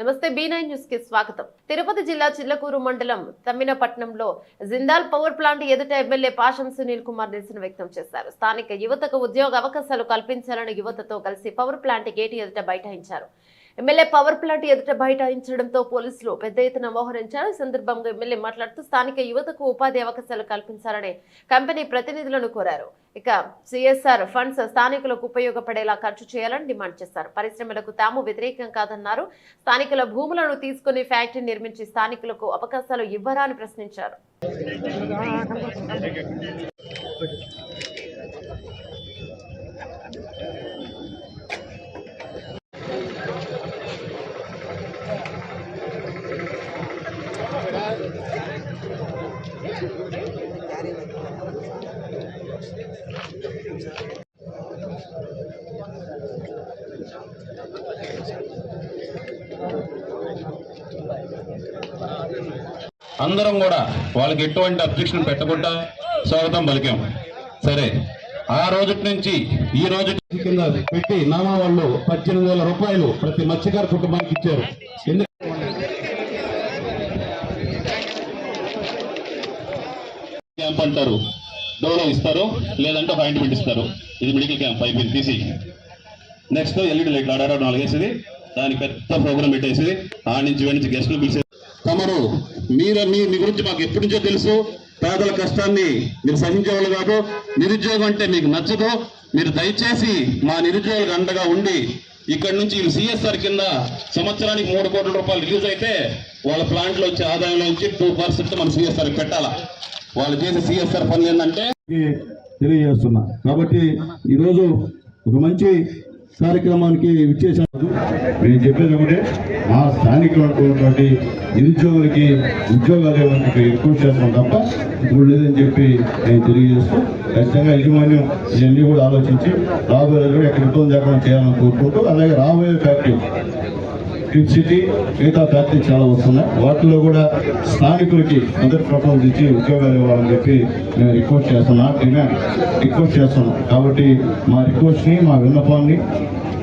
నమస్తే B nine న్యూస్కి స్వాగతం. తిరుపతి జిల్లా చిల్లకూరు మండలం తమ్మినపట్నంలో జిందాల్ పవర్ ప్లాంట్ ఎదుట ఎమ్మెల్యే పాషం సునీల్ కుమార్ నిరసన వ్యక్తం చేశారు. స్థానిక యువతకు ఉద్యోగ అవకాశాలు కల్పించాలని యువతతో కలిసి పవర్ ప్లాంట్ గేటు ఎదుట బైఠాయించారు. ఎమ్మెల్యే పవర్ ప్లాంట్ ఎదుట బైఠాయించడంతో పోలీసులు పెద్ద ఎత్తున మోహరించారు ఈ సందర్భంగా ఎమ్మెల్యే మాట్లాడుతూ స్థానిక యువతకు ఉపాధి అవకాశాలు కల్పించాలని కంపెనీ ప్రతినిధులను కోరారు. ఇక సిఎస్ఆర్ ఫండ్స్ స్థానికులకు ఉపయోగపడేలా ఖర్చు చేయాలని డిమాండ్ చేశారు. పరిశ్రమలకు తాము వ్యతిరేకం కాదన్నారు. స్థానికుల భూములను తీసుకుని ఫ్యాక్టరీ నిర్మించి స్థానికులకు అవకాశాలు ఇవ్వరా అని ప్రశ్నించారు. అందరం కూడా వాళ్ళకి ఎటువంటి అబ్జెక్షన్ పెట్టకుండా స్వాగతం పలికాం. సరే ఆ రోజు నుంచి ఈ రోజు కింద పెట్టి నామా వాళ్ళు పద్దెనిమిది వేల రూపాయలు ప్రతి మత్స్యకార కుటుంబానికి ఇచ్చారు. క్యాంప్ అంటారు. డోలో ఇస్తారు లేదంటే ఒక ఆయింట్మెంట్ ఇస్తారు. ఇది మెడికల్ క్యాంప్ అయిపోయింది తీసి. నెక్స్ట్ ఎల్ఈడి లైట్ ఆడారు నాలుగేసేది. దానికి పెద్ద ప్రోగ్రామ్ పెట్టేసి ఆ నుంచి వెంట గెస్టులు పిలిచి తమరు మీరు మీ మీ గురించి మాకు ఎప్పటి నుంచో తెలుసు. పేదల కష్టాన్ని మీరు సహించేవాళ్ళు కాదు. నిరుద్యోగం అంటే మీకు నచ్చదు. మీరు దయచేసి మా నిరుద్యోగులకు అండగా ఉండి ఇక్కడ నుంచి సిఎస్ఆర్ కింద సంవత్సరానికి మూడు కోట్ల రూపాయలు రిలీజ్ అయితే వాళ్ళ ప్లాంట్లో వచ్చే ఆదాయంలో నుంచి టూ పర్సెంట్ మనం సిఎస్ఆర్ పెట్టాలా? వాళ్ళు చేసే సిఎస్ఆర్ పనులు ఏంటంటే తెలియజేస్తున్నా. కాబట్టి ఈరోజు ఒక మంచి కార్యక్రమానికి విచ్చేశారు. నేను చెప్పేది ఒకటే మా స్థానికులు అనుకున్నటువంటి నిరుద్యోగులకి ఉద్యోగాలు ఇవ్వడానికి ఎక్కువ చేస్తాం తప్ప ఇప్పుడు లేదని చెప్పి నేను తెలియజేస్తూ ఖచ్చితంగా యజమాన్యం ఇవన్నీ కూడా ఆలోచించి రాబోయే రోజుల్లో ఎక్కడ ఇబ్బంది లేకుండా చేయాలని కోరుకుంటూ అలాగే రాబోయే ఫ్యాక్టరీ గిఫ్ట్ సిటీ మిగతా ఫ్యాక్టరీ చాలా వస్తున్నాయి. వాటిలో కూడా స్థానికులకి అందరి ప్రపోజల్ ఇచ్చి ఉద్యోగాలు ఇవ్వాలని చెప్పి మేము రిక్వెస్ట్ చేస్తున్నాం. డిమాండ్ రిక్వెస్ట్ చేస్తున్నాం. కాబట్టి మా రిక్వెస్ట్ని మా విన్నపాన్ని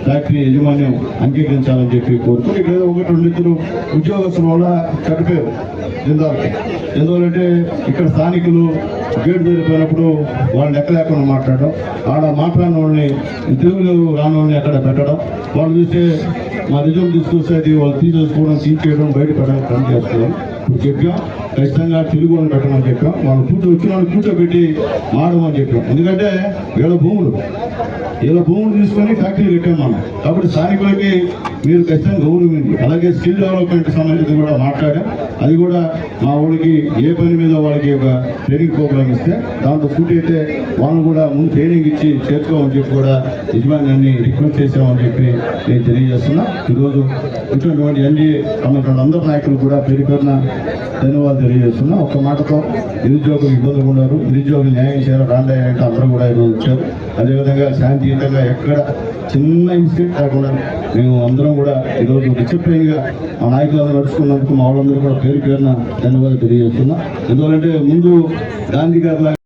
ఫ్యాక్టరీ యజమాన్యం అంగీకరించాలని చెప్పి కోరుతూ ఇక్కడ ఏదో ఒకటి రెండు ఇద్దరు ఉద్యోగస్తుల వల్ల చనిపోయారు జిందాల్కి ఎందువల్లంటే ఇక్కడ స్థానికులు గేట్ జరిగిపోయినప్పుడు వాళ్ళని ఎక్కడ లేకుండా మాట్లాడడం ఆడ మాట్లాడిన వాళ్ళని తెలుగులో రాని వాళ్ళని అక్కడ పెట్టడం వాళ్ళు చూస్తే మా నిజం తీసుకొస్తే అది వాళ్ళు తీసేసుకోవడం తీసేయడం బయట పెట్టడం పని చేస్తున్నాం ఇప్పుడు చెప్పాం ఖచ్చితంగా తెలుగు వాళ్ళని పెట్టమని చెప్పాం వాళ్ళు కూర్చో వచ్చిన వాళ్ళు కూర్చోబెట్టి మాడమని చెప్పాం ఎందుకంటే వీళ్ళ భూములు వీళ్ళ భూములు తీసుకొని ఫ్యాక్టరీ పెట్టాం మనం. కాబట్టి స్థానికులకి మీరు ఖచ్చితంగా గౌరవం అలాగే స్కిల్ డెవలప్మెంట్ సంబంధించి కూడా మాట్లాడాం. అది కూడా మా ఊరికి ఏ పని మీద వాళ్ళకి ఒక ట్రైనింగ్ ప్రోగ్రామ్ ఇస్తే దాంతో పూర్తి అయితే వాళ్ళని కూడా ముందు ట్రైనింగ్ ఇచ్చి చేర్చుకోమని చెప్పి కూడా యజమాని రిక్వెస్ట్ చేసామని చెప్పి నేను తెలియజేస్తున్నా. ఈరోజు ఇటువంటి ఎన్డీఏ అన్నటువంటి అందరు నాయకులు కూడా పేరు పేరున ధన్యవాదాలు తెలియజేస్తున్నా. ఒక్క మాటతో నిరుద్యోగులు ఇబ్బందులు ఉన్నారు. నిరుద్యోగులు న్యాయం చేయాలి రాండే అంటే అందరూ కూడా ఈరోజు వచ్చారు. అదేవిధంగా శాంతియుతంగా ఎక్కడ చిన్న ఇన్సిడెంట్ కాకుండా మేము అందరం కూడా ఈరోజు డిసిప్లైన్గా ఆ నాయకులందరూ నడుచుకున్నందుకు మా వాళ్ళందరూ కూడా పేరు పేరున ధన్యవాదాలు తెలియజేస్తున్నా. ఎందుకంటే ముందు గాంధీ గారి